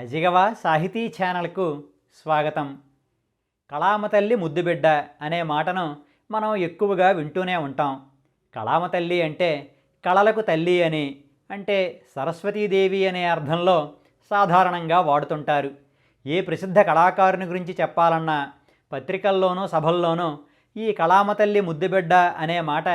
అజిగవ సాహితీ ఛానల్కు స్వాగతం. కళామతల్లి ముద్దుబిడ్డ అనే మాటను మనం ఎక్కువగా వింటూనే ఉంటాం. కళామతల్లి అంటే కళలకు తల్లి అని అంటే సరస్వతీదేవి అనే అర్థంలో సాధారణంగా వాడుతుంటారు. ఏ ప్రసిద్ధ కళాకారుని గురించి చెప్పాలన్నా పత్రికల్లోనూ సభల్లోనూ ఈ కళామతల్లి ముద్దుబిడ్డ అనే మాట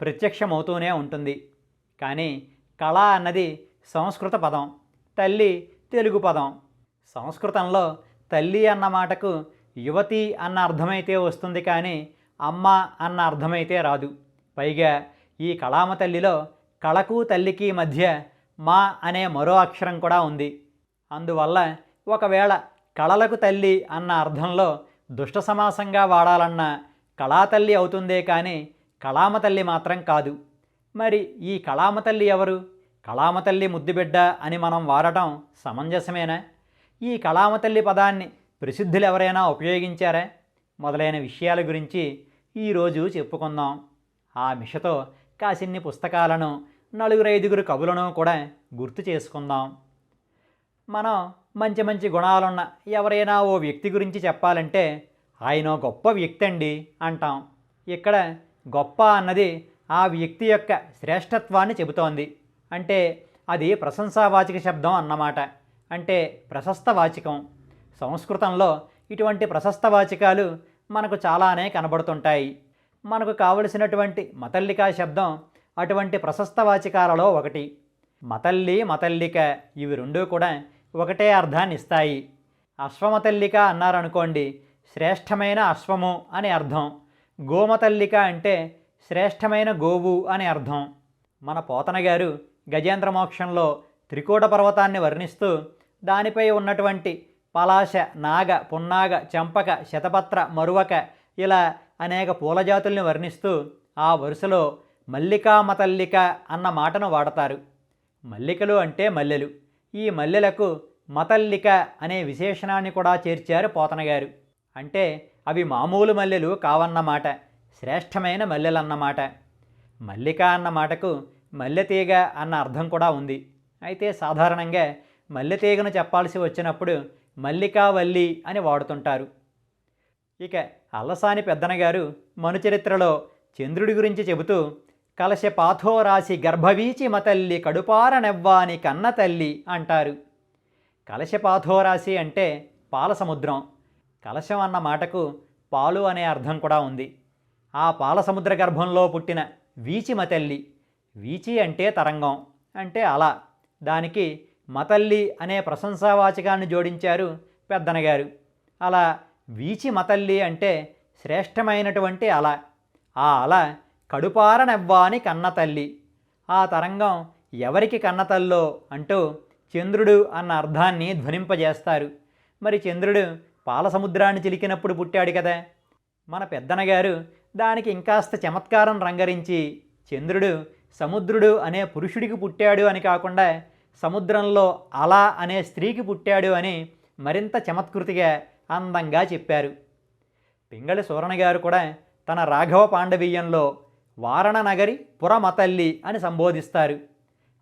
ప్రత్యక్షమవుతూనే ఉంటుంది. కానీ కళ అన్నది సంస్కృత పదం. తల్లి తెలుగు పదం. సంస్కృతంలో తల్లి అన్న మాటకు యువతి అన్న అర్థమైతే వస్తుంది కానీ అమ్మ అన్న అర్థమైతే రాదు. పైగా ఈ కళామ తల్లిలో కళకు తల్లికి మధ్య మా అనే మరో అక్షరం కూడా ఉంది. అందువల్ల ఒకవేళ కళలకు తల్లి అన్న అర్థంలో దుష్ట సమాసంగా వాడాలన్న కళాతల్లి అవుతుందే కానీ కళామ తల్లి మాత్రం కాదు. మరి ఈ కళామ తల్లి ఎవరు? కళామతల్లి ముద్దుబిడ్డ అని మనం వాడటం సమంజసమేనా? ఈ కళామతల్లి పదాన్ని ప్రసిద్ధులు ఎవరైనా ఉపయోగించారా? మొదలైన విషయాల గురించి ఈరోజు చెప్పుకుందాం. ఆ మిషతో కాసిన్ని పుస్తకాలను నలుగురైదుగురు కవులను కూడా గుర్తు చేసుకుందాం. మనం మంచి మంచి గుణాలున్న ఎవరైనా ఓ వ్యక్తి గురించి చెప్పాలంటే ఆయన గొప్ప వ్యక్తి అండి అంటాం. ఇక్కడ గొప్ప అన్నది ఆ వ్యక్తి యొక్క శ్రేష్టత్వాన్ని చెబుతోంది. అంటే అది ప్రశంసావాచక శబ్దం అన్నమాట. అంటే ప్రశస్త వాచకం. సంస్కృతంలో ఇటువంటి ప్రశస్త వాచకాలు మనకు చాలానే కనబడుతుంటాయి. మనకు కావలసినటువంటి మతల్లికా శబ్దం అటువంటి ప్రశస్త వాచకాలలో ఒకటి. మతల్లి మతల్లిక ఇవి రెండూ కూడా ఒకటే అర్థాన్ని ఇస్తాయి అశ్వమతల్లిక అన్నారనుకోండి శ్రేష్టమైన అశ్వము అని అర్థం. గోమతల్లిక అంటే శ్రేష్టమైన గోవు అని అర్థం. మన పోతన గారు గజేంద్ర మోక్షంలో త్రికూట పర్వతాన్ని వర్ణిస్తూ దానిపై ఉన్నటువంటి పలాశ నాగ పున్నాగ చంపక శతపత్ర మరువక ఇలా అనేక పూల జాతుల్ని వర్ణిస్తూ ఆ వరుసలో మల్లికా మతల్లిక అన్న మాటను వాడతారు. మల్లికలు అంటే మల్లెలు. ఈ మల్లెలకు మతల్లిక అనే విశేషణాన్ని కూడా చేర్చారు పోతనగారు అంటే అవి మామూలు మల్లెలు కావన్నమాట. శ్రేష్టమైన మల్లెలన్నమాట. మల్లిక అన్న మాటకు మల్లెతీగ అన్న అర్థం కూడా ఉంది. అయితే సాధారణంగా మల్లెతీగను చెప్పాల్సి వచ్చినప్పుడు మల్లికావల్లి అని వాడుతుంటారు. ఇక అల్లసాని పెద్దనగారు మనుచరిత్రలో చంద్రుడి గురించి చెబుతూ కలశ పాథో రాశి గర్భవీచి మతల్లి కడుపార నెవ్వాని కన్న తల్లి అంటారు. కలశ పాథో రాశి అంటే పాల సముద్రం కలశం అన్న మాటకు పాలు అనే అర్థం కూడా ఉంది. ఆ పాల సముద్ర గర్భంలో పుట్టిన వీచిమ తల్లి వీచి అంటే తరంగం అంటే అల. దానికి మతల్లి అనే ప్రశంసావాచకాన్ని జోడించారు పెద్దనగారు. అలా వీచి మతల్లి అంటే శ్రేష్టమైనటువంటి అల. ఆ అల కడుపారనెవ్వాని కన్న తల్లి ఆ తరంగం ఎవరికి కన్నతల్లో అంటూ చంద్రుడు అన్న అర్థాన్ని ధ్వనింపజేస్తారు. మరి చంద్రుడు పాలసముద్రాన్ని చిలికినప్పుడు పుట్టాడు కదా. మన పెద్దనగారు దానికి ఇంకాస్త చమత్కారం రంగరించి చంద్రుడు సముద్రుడు అనే పురుషుడికి పుట్టాడు అని కాకుండా సముద్రంలో అలా అనే స్త్రీకి పుట్టాడు అని మరింత చమత్కృతిగా అందంగా చెప్పారు. పింగళి సూరణ గారు కూడా తన రాఘవ పాండవీయంలో వారణ నగరి పురమతల్లి అని సంబోధిస్తారు.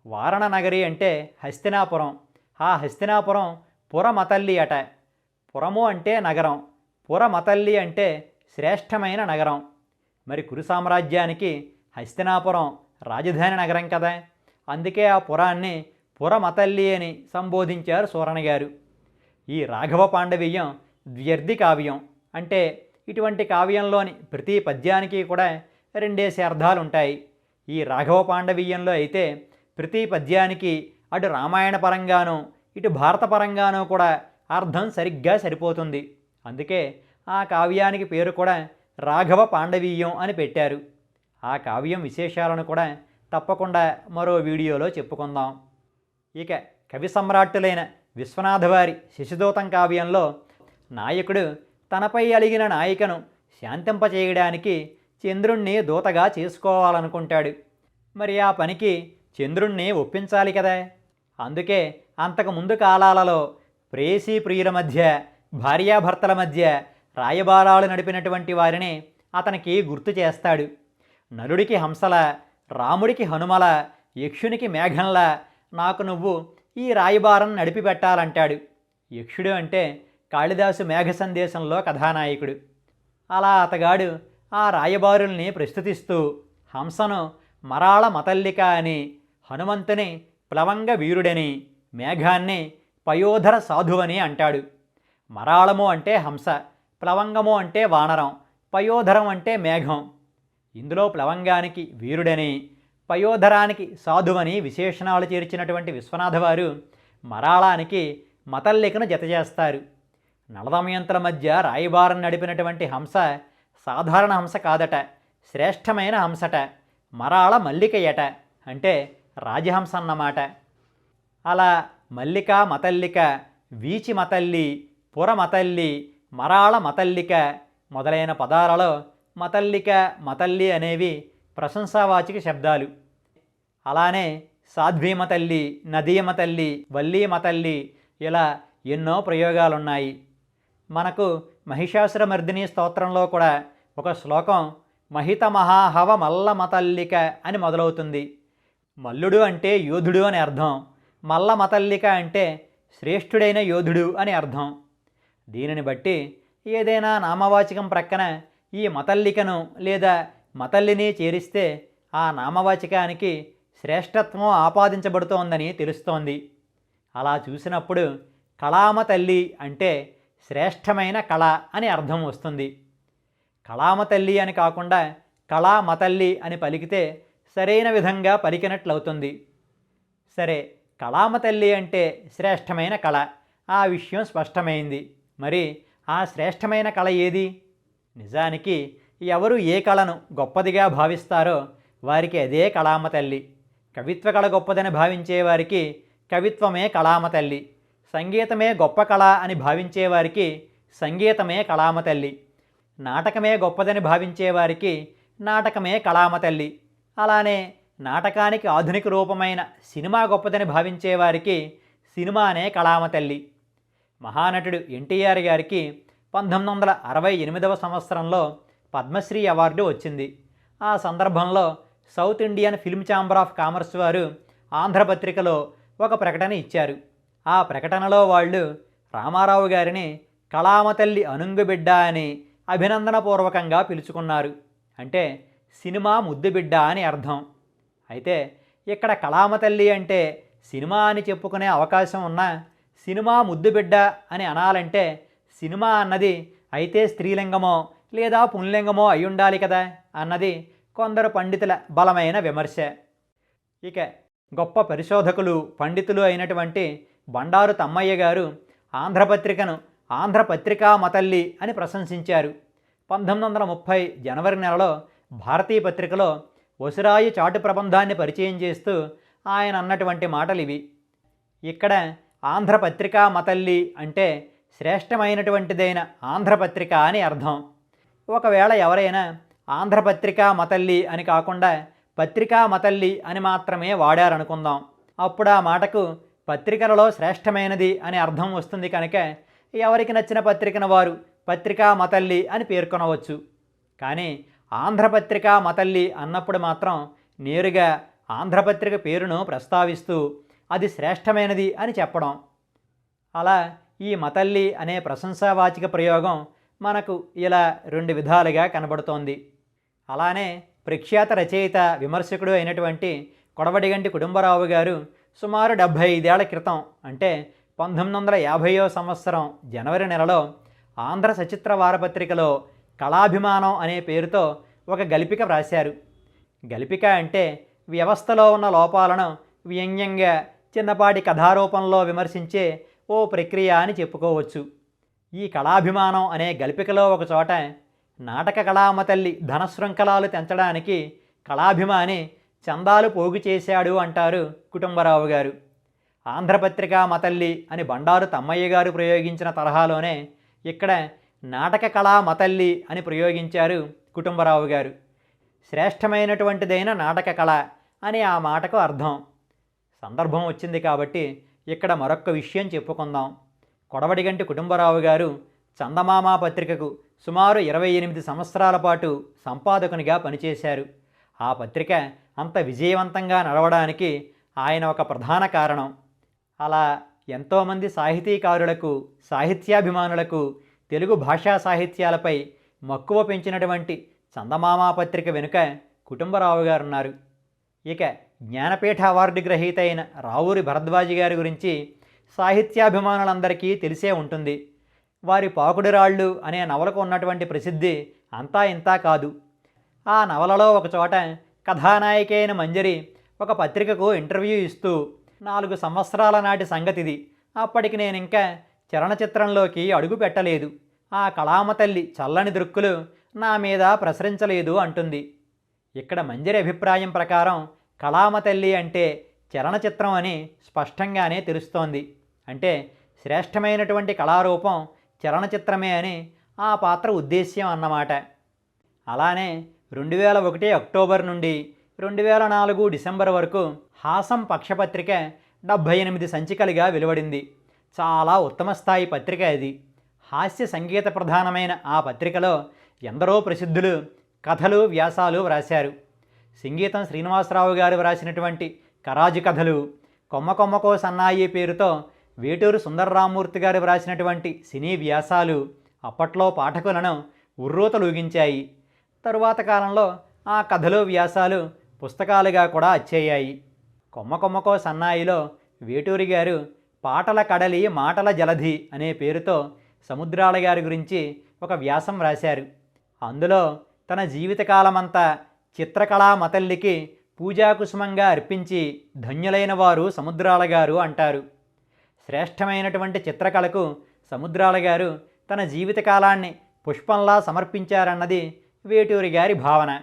వారణ నగరి అంటే హస్తినాపురం. ఆ హస్తినాపురం పురమతల్లి అట. పురము అంటే నగరం. పురమతల్లి అంటే శ్రేష్టమైన నగరం. మరి కురు సామ్రాజ్యానికి హస్తినాపురం రాజధాని నగరం కదా. అందుకే ఆ పురాన్ని పురమతల్లి అని సంబోధించారు సూరణ గారు. ఈ రాఘవ పాండవీయం ద్వ్యర్థి కావ్యం. అంటే ఇటువంటి కావ్యంలోని ప్రతి పద్యానికి కూడా రెండేసి అర్థాలు ఉంటాయి ఈ రాఘవ పాండవీయంలో అయితే ప్రతి పద్యానికి అటు రామాయణ పరంగానూ ఇటు భారత పరంగానూ కూడా అర్థం సరిగ్గా సరిపోతుంది. అందుకే ఆ కావ్యానికి పేరు కూడా రాఘవ పాండవీయం అని పెట్టారు. ఆ కావ్యం విశేషాలను కూడా తప్పకుండా మరో వీడియోలో చెప్పుకుందాం. ఇక కవి సమ్రాట్టులైన విశ్వనాథవారి శశిదూతం కావ్యంలో నాయకుడు తనపై అలిగిన నాయికను శాంతింపచేయడానికి చంద్రుణ్ణి దూతగా చేసుకోవాలనుకుంటాడు. మరి ఆ పనికి చంద్రుణ్ణి ఒప్పించాలి కదా? అందుకే అంతకు ముందు కాలాలలో ప్రేయసీ ప్రియుల మధ్య భార్యాభర్తల మధ్య రాయబారాలు నడిపినటువంటి వారిని అతనికి గుర్తు చేస్తాడు. నలుడికి హంసల రాముడికి హనుమల యక్షునికి మేఘంలా నాకు నువ్వు ఈ రాయబారం నడిపి పెట్టాలంటాడు యక్షుడు అంటే కాళిదాసు మేఘ సందేశంలో కథానాయకుడు. అలా అతగాడు ఆ రాయబారుల్ని ప్రస్తుతిస్తూ హంసను మరాళ మతల్లిక అని హనుమంతుని ప్లవంగ వీరుడని మేఘాన్ని పయోధర సాధువని అంటాడు. మరాళము అంటే హంస ప్లవంగము అంటే వానరం పయోధరం అంటే మేఘం. ఇందులో ప్లవంగానికి వీరుడని పయోధరానికి సాధువని విశేషణాలు చేర్చినటువంటి విశ్వనాథవారు మరాళానికి మతల్లికను జతచేస్తారు. నలదమయంతుల మధ్య రాయిబారం నడిపినటువంటి హంస సాధారణ హంస కాదట శ్రేష్టమైన హంసట మరాళ మల్లికయట అంటే రాజహంస అన్నమాట. అలా మల్లిక మతల్లిక వీచి మతల్లి పుర మతల్లి మరాళ మతల్లిక మొదలైన పదాలలో మతల్లిక మతల్లి అనేవి ప్రశంసావాచక శబ్దాలు. అలానే సాధ్వీమ తల్లి నదీమ తల్లి వల్లీమ తల్లి ఇలా ఎన్నో ప్రయోగాలున్నాయి. మనకు మహిషాసురమర్దిని స్తోత్రంలో కూడా ఒక శ్లోకం మహిత మహాహవ మల్ల మతల్లిక అని మొదలవుతుంది. మల్లుడు అంటే యోధుడు అని అర్థం. మల్ల మతల్లిక అంటే శ్రేష్ఠుడైన యోధుడు అని అర్థం. దీనిని బట్టి ఏదైనా నామవాచకం ప్రక్కన ఈ మతల్లికను లేదా మతల్లిని చేరిస్తే ఆ నామవాచకానికి శ్రేష్టత్వం ఆపాదించబడుతోందని తెలుస్తోంది. అలా చూసినప్పుడు కళామ తల్లి అంటే శ్రేష్టమైన కళ అని అర్థం వస్తుంది. కళామ తల్లి అని కాకుండా కళామ తల్లి అని పలికితే సరైన విధంగా పలికినట్లవుతుంది. సరే కళామ తల్లి అంటే శ్రేష్టమైన కళ. ఆ విషయం స్పష్టమైంది. మరి ఆ శ్రేష్టమైన కళ ఏది? నిజానికి ఎవరు ఏ కళను గొప్పదిగా భావిస్తారో వారికి అదే కళామ తల్లి. కవిత్వ కళ గొప్పదని భావించే వారికి కవిత్వమే కళామ తల్లి. సంగీతమే గొప్ప కళ అని భావించే వారికి సంగీతమే కళామ తల్లి. నాటకమే గొప్పదని భావించే వారికి నాటకమే కళామ తల్లి. అలానే నాటకానికి ఆధునిక రూపమైన సినిమా గొప్పదని భావించే వారికి సినిమానే కళామ తల్లి. మహానటుడు ఎన్టీఆర్ గారికి పంతొమ్మిది వందల అరవై ఎనిమిదవ సంవత్సరంలో పద్మశ్రీ అవార్డు వచ్చింది. ఆ సందర్భంలో South Indian Film Chamber of Commerce వారు ఆంధ్రపత్రికలో ఒక ప్రకటన ఇచ్చారు. ఆ ప్రకటనలో వాళ్ళు రామారావు గారిని కళామతల్లి అనుంగుబిడ్డ అని అభినందనపూర్వకంగా పిలుచుకున్నారు. అంటే సినిమా ముద్దుబిడ్డ అని అర్థం. అయితే ఇక్కడ కళామతల్లి అంటే సినిమా అని చెప్పుకునే అవకాశం ఉన్నా సినిమా ముద్దుబిడ్డ అని అనాలంటే సినిమా అన్నది అయితే స్త్రీలింగమో లేదా పుంలింగమో అయి ఉండాలి కదా అన్నది కొందరు పండితుల బలమైన విమర్శ. ఇక గొప్ప పరిశోధకులు పండితులు అయినటువంటి బండారు తమ్మయ్య గారు ఆంధ్రపత్రికను ఆంధ్రపత్రికా మతల్లి అని ప్రశంసించారు. పంతొమ్మిది వందల ముప్పై జనవరి నెలలో భారతీయ పత్రికలో వసురాయి చాటు ప్రబంధాన్ని పరిచయం చేస్తూ ఆయన అన్నటువంటి మాటలు ఇవి ఇక్కడ ఆంధ్రపత్రికా మతల్లి అంటే శ్రేష్టమైనటువంటిదైన ఆంధ్రపత్రిక అని అర్థం. ఒకవేళ ఎవరైనా ఆంధ్రపత్రికా మతల్లి అని కాకుండా పత్రికా మతల్లి అని మాత్రమే వాడారనుకుందాం. అప్పుడు ఆ మాటకు పత్రికలలో శ్రేష్టమైనది అని అర్థం వస్తుంది కనుక ఎవరికి నచ్చిన పత్రికను వారు పత్రికా మతల్లి అని పేర్కొనవచ్చు. కానీ ఆంధ్రపత్రికా మతల్లి అన్నప్పుడు మాత్రం నేరుగా ఆంధ్రపత్రిక పేరును ప్రస్తావిస్తూ అది శ్రేష్టమైనది అని చెప్పడం. అలా ఈ మతల్లి అనే ప్రశంసావాచిక ప్రయోగం మనకు ఇలా రెండు విధాలుగా కనబడుతోంది. అలానే ప్రఖ్యాత రచయిత విమర్శకుడు అయినటువంటి కొడవడిగంటి కుటుంబరావు గారు సుమారు డెబ్భై ఐదేళ్ళ క్రితం అంటే పంతొమ్మిది వందల యాభైయో సంవత్సరం జనవరి నెలలో ఆంధ్ర సచిత్ర వారపత్రికలో కళాభిమానం అనే పేరుతో ఒక గల్పిక వ్రాశారు. గల్పిక అంటే వ్యవస్థలో ఉన్న లోపాలను వ్యంగ్యంగా చిన్నపాటి కథారూపంలో విమర్శించే ఓ ప్రక్రియ అని చెప్పుకోవచ్చు. ఈ కళాభిమానం అనే గల్పికలో ఒక చోట నాటక కళామతల్లి ధనశృంఖలాలు తెంచడానికి కళాభిమాని చందాలు పోగు చేశాడు అంటారు కుటుంబరావు గారు. ఆంధ్రపత్రిక మతల్లి అని బండారు తమ్మయ్య గారు ప్రయోగించిన తరహాలోనే ఇక్కడ నాటక కళా మతల్లి అని ప్రయోగించారు కుటుంబరావు గారు. శ్రేష్టమైనటువంటిదైన నాటక కళ అని ఆ మాటకు అర్థం. సందర్భం వచ్చింది కాబట్టి ఇక్కడ మరొక్క విషయం చెప్పుకుందాం. కొడవడిగంటి కుటుంబరావు గారు చందమామ పత్రికకు సుమారు ఇరవై ఎనిమిది సంవత్సరాల పాటు సంపాదకునిగా పనిచేశారు. ఆ పత్రిక అంత విజయవంతంగా నడవడానికి ఆయన ఒక ప్రధాన కారణం. అలా ఎంతోమంది సాహితీకారులకు సాహిత్యాభిమానులకు తెలుగు భాషా సాహిత్యాలపై మక్కువ పెంచినటువంటి చందమామ పత్రిక వెనుక కుటుంబరావు గారు ఉన్నారు ఇక జ్ఞానపీఠ అవార్డు గ్రహీత అయిన రావూరి భరద్వాజి గారి గురించి సాహిత్యాభిమానులందరికీ తెలిసే ఉంటుంది. వారి పాకుడిరాళ్ళు అనే నవలకు ఉన్నటువంటి ప్రసిద్ధి అంతా ఇంతా కాదు. ఆ నవలలో ఒకచోట కథానాయిక అయిన మంజరి ఒక పత్రికకు ఇంటర్వ్యూ ఇస్తూ నాలుగు సంవత్సరాల నాటి సంగతిది. అప్పటికి నేను ఇంకా చలనచిత్రంలోకి అడుగు పెట్టలేదు. ఆ కళామ తల్లి చల్లని దృక్కులు నా మీద ప్రసరించలేదు అంటుంది. ఇక్కడ మంజరి అభిప్రాయం ప్రకారం కళామ తల్లి అంటే చలనచిత్రం అని స్పష్టంగానే తెలుస్తోంది. అంటే శ్రేష్టమైనటువంటి కళారూపం చలనచిత్రమే అని ఆ పాత్ర ఉద్దేశ్యం అన్నమాట. అలానే రెండు వేల ఒకటి అక్టోబర్ నుండి రెండు వేల నాలుగు డిసెంబర్ వరకు హాసం పక్షపత్రిక డెబ్భై ఎనిమిది సంచికలుగా వెలువడింది. చాలా ఉత్తమ స్థాయి పత్రిక ఇది. హాస్య సంగీత ప్రధానమైన ఆ పత్రికలో ఎందరో ప్రసిద్ధులు కథలు వ్యాసాలు వ్రాశారు. సంగీతం శ్రీనివాసరావు గారు వ్రాసినటువంటి కరాజు కథలు కొమ్మ కొమ్మకో సన్నాయి పేరుతో వేటూరు సుందరరామూర్తి గారు వ్రాసినటువంటి సినీ వ్యాసాలు అప్పట్లో పాఠకులను ఉర్రూతలూగించాయి. తరువాత కాలంలో ఆ కథలు వ్యాసాలు పుస్తకాలుగా కూడా అచ్చేయాయి. కొమ్మ కొమ్మకో సన్నాయిలో వేటూరి గారు పాటల కడలి మాటల జలధి అనే పేరుతో సముద్రాల గారి గురించి ఒక వ్యాసం రాశారు అందులో తన జీవితకాలమంతా చిత్రకళా మతల్లికి పూజాకుసుమంగా అర్పించి ధన్యులైన వారు సముద్రాల గారు అంటారు. శ్రేష్టమైనటువంటి చిత్రకళకు సముద్రాల గారు తన జీవితకాలాన్ని పుష్పంలా సమర్పించారన్నది వేటూరి గారి భావన.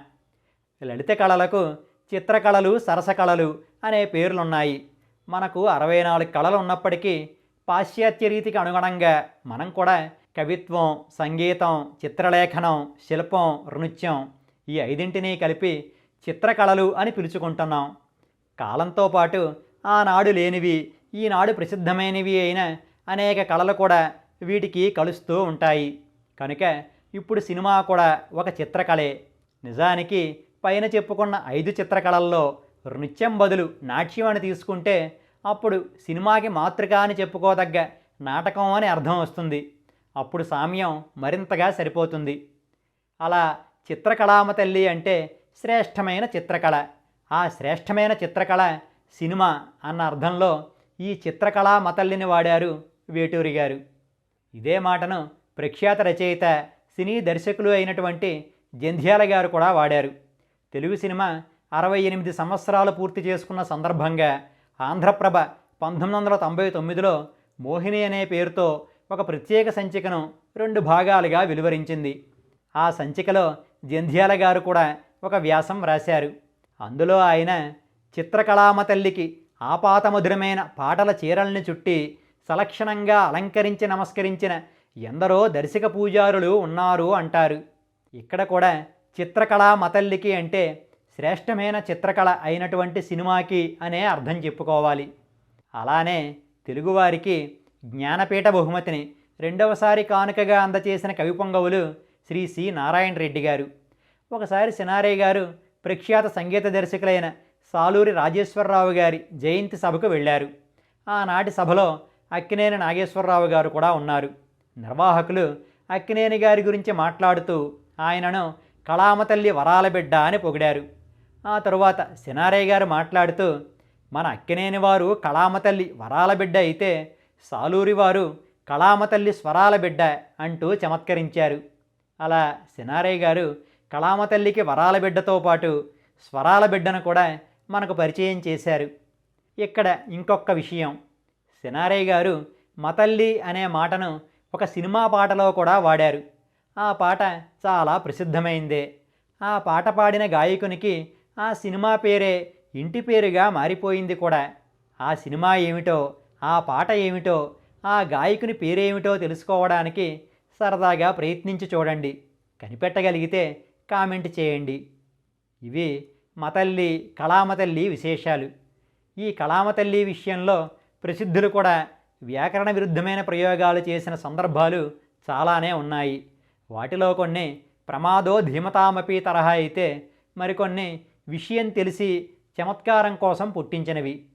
లలిత కళలకు చిత్రకళలు సరసకళలు అనే పేర్లున్నాయి. మనకు అరవై నాలుగు కళలు ఉన్నప్పటికీ పాశ్చాత్య రీతికి అనుగుణంగా మనం కూడా కవిత్వం సంగీతం చిత్రలేఖనం శిల్పం నృత్యం ఈ ఐదింటినీ కలిపి చిత్రకళలు అని పిలుచుకుంటున్నాం. కాలంతో పాటు ఆనాడు లేనివి ఈనాడు ప్రసిద్ధమైనవి అయిన అనేక కళలు కూడా వీటికి కలుస్తూ ఉంటాయి. కనుక ఇప్పుడు సినిమా కూడా ఒక చిత్రకళే. నిజానికి పైన చెప్పుకున్న ఐదు చిత్రకళల్లో నృత్యం బదులు నాట్యం అని తీసుకుంటే అప్పుడు సినిమాకి మాతృక అని చెప్పుకోదగ్గ నాటకం అని అర్థం వస్తుంది. అప్పుడు సామ్యం మరింతగా సరిపోతుంది. అలా చిత్రకళామ తల్లి అంటే శ్రేష్టమైన చిత్రకళ. ఆ శ్రేష్టమైన చిత్రకళ సినిమా అన్న అర్థంలో ఈ చిత్రకళా మతల్లిని వాడారు వేటూరి గారు. ఇదే మాటను ప్రఖ్యాత రచయిత సినీ దర్శకులు అయినటువంటి జంధ్యాల గారు కూడా వాడారు. తెలుగు సినిమా అరవై ఎనిమిది సంవత్సరాలు పూర్తి చేసుకున్న సందర్భంగా ఆంధ్రప్రభ పంతొమ్మిది వందల తొంభై తొమ్మిదిలో మోహిని అనే పేరుతో ఒక ప్రత్యేక సంచికను రెండు భాగాలుగా వెలువరించింది. ఆ సంచికలో జంధ్యాల గారు కూడా ఒక వ్యాసం రాశారు అందులో ఆయన చిత్రకళామ తల్లికి ఆపాతమధురమైన పాటల చీరల్ని చుట్టి సలక్షణంగా అలంకరించి నమస్కరించిన ఎందరో దర్శక పూజారులు ఉన్నారు అంటారు. ఇక్కడ కూడా చిత్రకళా మతల్లికి అంటే శ్రేష్టమైన చిత్రకళ అయినటువంటి సినిమాకి అనే అర్థం చెప్పుకోవాలి. అలానే తెలుగువారికి జ్ఞానపీఠ బహుమతిని రెండవసారి కానుకగా అందచేసిన కవి పొంగవులు శ్రీ సి. నారాయణ రెడ్డి గారు. ఒకసారి సినారయ్య గారు ప్రఖ్యాత సంగీత దర్శకులైన సాలూరి రాజేశ్వరరావు గారి జయంతి సభకు వెళ్ళారు. ఆనాటి సభలో అక్కినేని నాగేశ్వరరావు గారు కూడా ఉన్నారు. నిర్వాహకులు అక్కినేని గారి గురించి మాట్లాడుతూ ఆయనను కళామతల్లి వరాల బిడ్డ అని పొగిడారు. ఆ తరువాత సినారయ్య గారు మాట్లాడుతూ మన అక్కినేని వారు కళామతల్లి వరాల బిడ్డ అయితే సాలూరి వారు కళామతల్లి స్వరాల బిడ్డ అంటూ చమత్కరించారు. అలా సినారయ్య గారు కళామతల్లికి వరాల బిడ్డతో పాటు స్వరాల బిడ్డను కూడా మనకు పరిచయం చేశారు. ఇక్కడ ఇంకొక విషయం. సినారయ్య గారు మతల్లి అనే మాటను ఒక సినిమా పాటలో కూడా వాడారు. ఆ పాట చాలా ప్రసిద్ధమైందే. ఆ పాట పాడిన గాయకునికి ఆ సినిమా పేరే ఇంటి పేరుగా మారిపోయింది కూడా. ఆ సినిమా ఏమిటో ఆ పాట ఏమిటో ఆ గాయకుని పేరేమిటో తెలుసుకోవడానికి సరదాగా ప్రయత్నించి చూడండి. కనిపెట్టగలిగితే కామెంట్ చేయండి. ఇవి మతల్లి కళామతల్లి విశేషాలు. ఈ కళామతల్లి విషయంలో ప్రసిద్ధులు కూడా వ్యాకరణ విరుద్ధమైన ప్రయోగాలు చేసిన సందర్భాలు చాలానే ఉన్నాయి. వాటిలో కొన్ని ప్రమాదో ధీమతామపి తరహా అయితే మరికొన్ని విషయం తెలిసి చమత్కారం కోసం పుట్టించినవి.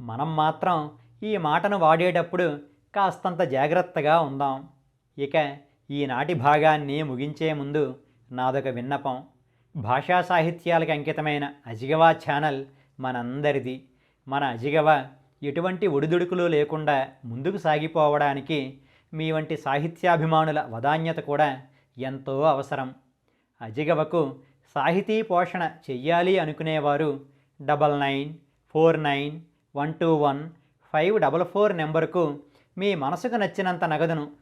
మనం మాత్రం ఈ మాటను వాడేటప్పుడు కాస్తంత జాగ్రత్తగా ఉందాం. ఇక ఈనాటి భాగాన్ని ముగించే ముందు నాదొక విన్నపం. భాషా సాహిత్యాలకు అంకితమైన అజిగవా ఛానల్ మనందరిది. మన అజిగవ ఎటువంటి ఒడిదుడుకులు లేకుండా ముందుకు సాగిపోవడానికి మీ వంటి సాహిత్యాభిమానుల వదాన్యత కూడా ఎంతో అవసరం. అజిగవకు సాహితీ పోషణ చెయ్యాలి అనుకునేవారు double nine four nine one two one five double four నెంబర్కు మీ మనసుకు నచ్చినంత నగదును